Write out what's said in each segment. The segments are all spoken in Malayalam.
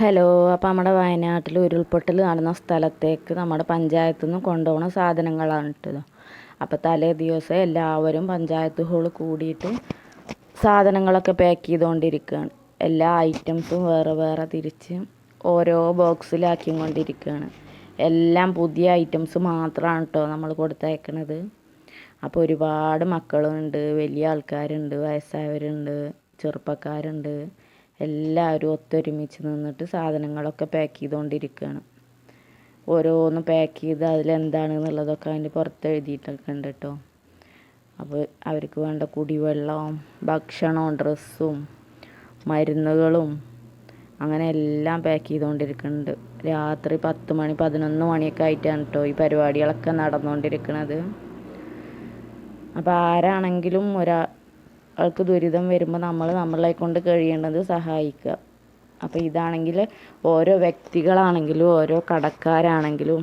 ഹലോ അപ്പോൾ നമ്മുടെ വയനാട്ടിൽ ഉരുൾപൊട്ടൽ നടന്ന സ്ഥലത്തേക്ക് നമ്മുടെ പഞ്ചായത്തു നിന്ന് കൊണ്ടുപോകുന്ന സാധനങ്ങളാണ് ഇട്ടത്. അപ്പോൾ തലേ ദിവസം എല്ലാവരും പഞ്ചായത്ത് ഹോൾ കൂടിയിട്ട് സാധനങ്ങളൊക്കെ പാക്ക് ചെയ്തുകൊണ്ടിരിക്കുകയാണ് എല്ലാ ഐറ്റംസും വേറെ വേറെ തിരിച്ച് ഓരോ ബോക്സിലാക്കി കൊണ്ടിരിക്കുകയാണ് എല്ലാം പുതിയ ഐറ്റംസ് മാത്രമാണ് കേട്ടോ നമ്മൾ കൊടുത്തയക്കണത് അപ്പോൾ ഒരുപാട് മക്കളുണ്ട് വലിയ ആൾക്കാരുണ്ട് വയസ്സായവരുണ്ട് ചെറുപ്പക്കാരുണ്ട്. എല്ലാവരും ഒത്തൊരുമിച്ച് നിന്നിട്ട് സാധനങ്ങളൊക്കെ പാക്ക് ചെയ്തുകൊണ്ടിരിക്കുകയാണ് ഓരോന്ന് പാക്ക് ചെയ്ത് അതിലെന്താണെന്നുള്ളതൊക്കെ അതിന്റെ പുറത്ത് എഴുതിയിട്ടൊക്കെ ഉണ്ട് കേട്ടോ. അപ്പോൾ അവർക്ക് വേണ്ട കുടിവെള്ളവും ഭക്ഷണവും ഡ്രസ്സും മരുന്നുകളും അങ്ങനെ എല്ലാം പാക്ക് ചെയ്തുകൊണ്ടിരിക്കുന്നുണ്ട് രാത്രി പത്ത് മണി പതിനൊന്ന് മണിയൊക്കെ ആയിട്ടാണ് കേട്ടോ ഈ പരിപാടികളൊക്കെ നടന്നുകൊണ്ടിരിക്കുന്നത് അപ്പോൾ ആരാണെങ്കിലും ഒരാ ആൾക്ക് ദുരിതം വരുമ്പോൾ നമ്മൾ നമ്മളെ കൊണ്ട് കഴിയേണ്ടത് സഹായിക്കുക അപ്പോൾ ഇതാണെങ്കിൽ ഓരോ വ്യക്തികളാണെങ്കിലും ഓരോ കടക്കാരാണെങ്കിലും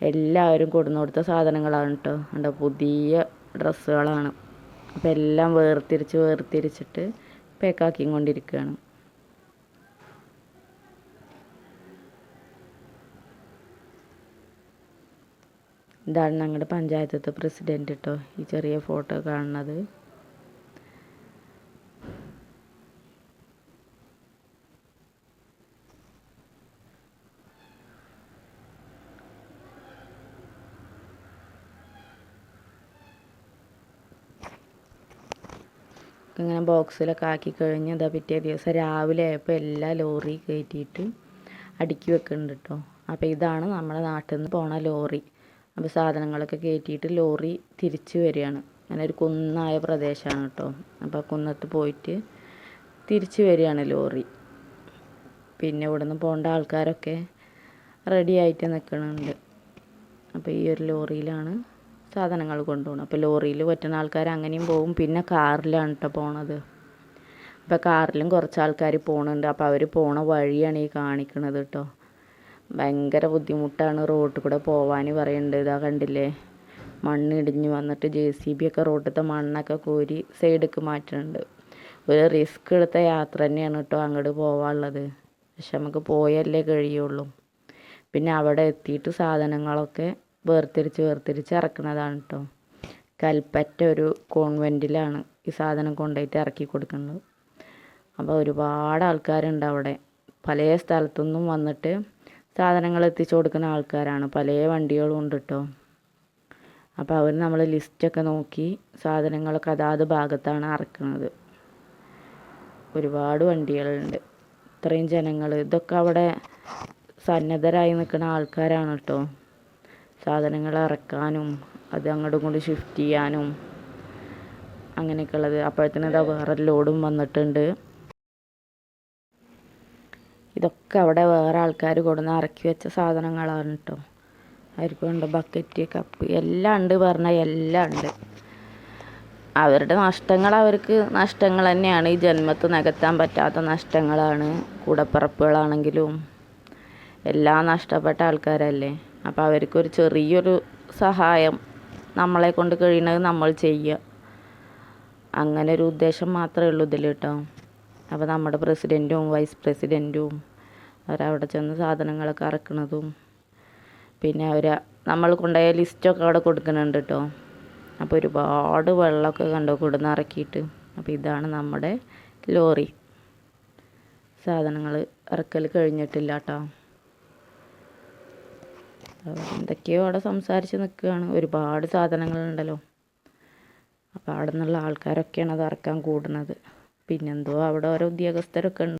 എല്ലാവരും കൊടുന്നു കൊടുത്ത സാധനങ്ങളാണ് കേട്ടോ എന്താ പുതിയ ഡ്രസ്സുകളാണ്. അപ്പോൾ എല്ലാം വേർതിരിച്ച് വേർതിരിച്ചിട്ട് കൊണ്ടിരിക്കുകയാണ് ഇതാണ് ഞങ്ങളുടെ പഞ്ചായത്തത്തെ പ്രസിഡന്റ് കേട്ടോ ഈ ചെറിയ ഫോട്ടോ കാണുന്നത്. ഇങ്ങനെ ബോക്സിലൊക്കെ ആക്കി കഴിഞ്ഞ് അതാ പിറ്റേ ദിവസം രാവിലെ ആയപ്പോൾ എല്ലാ ലോറി കയറ്റിയിട്ട് അടുക്കി വെക്കുന്നുണ്ട് കേട്ടോ അപ്പോൾ ഇതാണ് നമ്മുടെ നാട്ടിൽ നിന്ന് പോണ ലോറി. അപ്പോൾ സാധനങ്ങളൊക്കെ കയറ്റിയിട്ട് ലോറി തിരിച്ചു വരികയാണ്. അങ്ങനെ ഒരു കുന്നായ പ്രദേശമാണ് കേട്ടോ അപ്പോൾ കുന്നത്ത് പോയിട്ട് തിരിച്ചു വരികയാണ് ലോറി. പിന്നെ ഇവിടെ നിന്ന് പോകേണ്ട ആൾക്കാരൊക്കെ റെഡി ആയിട്ട് നിൽക്കുന്നുണ്ട് അപ്പോൾ ഈ ഒരു ലോറിയിലാണ് സാധനങ്ങൾ കൊണ്ടുപോകണം. അപ്പോൾ ലോറിയിൽ പറ്റുന്ന ആൾക്കാർ അങ്ങനെയും പോകും. പിന്നെ കാറിലാണ് കേട്ടോ പോണത്. അപ്പോൾ കാറിലും കുറച്ച് ആൾക്കാർ പോകുന്നുണ്ട് അപ്പോൾ അവർ പോണ വഴിയാണ് ഈ കാണിക്കണത് കേട്ടോ ഭയങ്കര ബുദ്ധിമുട്ടാണ് റോട്ടിൽ കൂടെ പോവാൻ പറയുന്നുണ്ട് ഇതാ കണ്ടില്ലേ? മണ്ണ് ഇടിഞ്ഞ് വന്നിട്ട് ജെ സി ബി ഒക്കെ റോട്ടിലത്തെ മണ്ണൊക്കെ കോരി സൈഡിലേക്ക് മാറ്റുന്നുണ്ട് ഒരു റിസ്ക് എടുത്ത യാത്ര തന്നെയാണ് കേട്ടോ അങ്ങോട്ട് പോവാനുള്ളത്. പക്ഷെ നമുക്ക് പോയല്ലേ കഴിയുള്ളൂ. പിന്നെ അവിടെ എത്തിയിട്ട് സാധനങ്ങളൊക്കെ വേർതിരിച്ച് വേർതിരിച്ച് ഇറക്കുന്നതാണ് കേട്ടോ കൽപ്പറ്റ ഒരു കോൺവെന്റിലാണ് ഈ സാധനം കൊണ്ടുപോയിട്ട് ഇറക്കി കൊടുക്കുന്നത്. അപ്പോൾ ഒരുപാട് ആൾക്കാരുണ്ട് അവിടെ. പല സ്ഥലത്തുനിന്നും വന്നിട്ട് സാധനങ്ങൾ എത്തിച്ചു കൊടുക്കുന്ന ആൾക്കാരാണ്. പല വണ്ടികളും ഉണ്ട് കേട്ടോ അപ്പോൾ അവർ നമ്മൾ ലിസ്റ്റൊക്കെ നോക്കി സാധനങ്ങളൊക്കെ അതാത് ഭാഗത്താണ് ഇറക്കുന്നത്. ഒരുപാട് വണ്ടികളുണ്ട്. ഇത്രയും ജനങ്ങൾ. ഇതൊക്കെ അവിടെ സന്നദ്ധരായി നിൽക്കുന്ന ആൾക്കാരാണ് കേട്ടോ സാധനങ്ങൾ ഇറക്കാനും അത് അങ്ങോട്ടും ഇങ്ങോട്ടും ഷിഫ്റ്റ് ചെയ്യാനും അങ്ങനെയൊക്കെ ഉള്ളത് അപ്പോഴത്തേനും ഇതാ വേറെ ലോഡും വന്നിട്ടുണ്ട്. ഇതൊക്കെ അവിടെ വേറെ ആൾക്കാർ കൊടുന്ന് ഇറക്കി വെച്ച സാധനങ്ങളാണ് കേട്ടോ. വേണ്ട ബക്കറ്റ് കപ്പ് എല്ലാം ഉണ്ട് പറഞ്ഞാൽ എല്ലാം ഉണ്ട്. അവരുടെ നഷ്ടങ്ങൾ അവർക്ക് നഷ്ടങ്ങൾ തന്നെയാണ്. ഈ ജന്മത്ത് നികത്താൻ പറ്റാത്ത നഷ്ടങ്ങളാണ്. കൂടപ്പിറപ്പുകളാണെങ്കിലും എല്ലാം നഷ്ടപ്പെട്ട ആൾക്കാരല്ലേ? അപ്പോൾ അവർക്കൊരു ചെറിയൊരു സഹായം നമ്മളെ കൊണ്ട് കഴിയുന്നത് നമ്മൾ ചെയ്യുക. അങ്ങനെ ഒരു ഉദ്ദേശം മാത്രമേ ഉള്ളൂ ഇതിൽ കേട്ടോ. അപ്പോൾ നമ്മുടെ പ്രസിഡന്റും വൈസ് പ്രസിഡന്റും അവരവിടെ ചെന്ന് സാധനങ്ങളൊക്കെ ഇറക്കുന്നതും പിന്നെ അവർ നമ്മൾ കൊണ്ടുപോയ ലിസ്റ്റൊക്കെ അവിടെ കൊടുക്കുന്നുണ്ട് കേട്ടോ. അപ്പോൾ ഒരുപാട് വെള്ളമൊക്കെ കണ്ടോ കൊടുന്ന് ഇറക്കിയിട്ട് അപ്പോൾ ഇതാണ് നമ്മുടെ ലോറി. സാധനങ്ങൾ ഇറക്കൽ കഴിഞ്ഞിട്ടില്ല കേട്ടോ. എന്തൊക്കെയോ അവിടെ സംസാരിച്ച് നിൽക്കുകയാണ്. ഒരുപാട് സാധനങ്ങളുണ്ടല്ലോ. അപ്പോൾ അവിടെ നിന്നുള്ള ആൾക്കാരൊക്കെയാണ് അത് ഇറക്കാൻ കൂടുന്നത്. പിന്നെന്തോ അവിടെ ഓരോ ഉദ്യോഗസ്ഥരൊക്കെ ഉണ്ട്.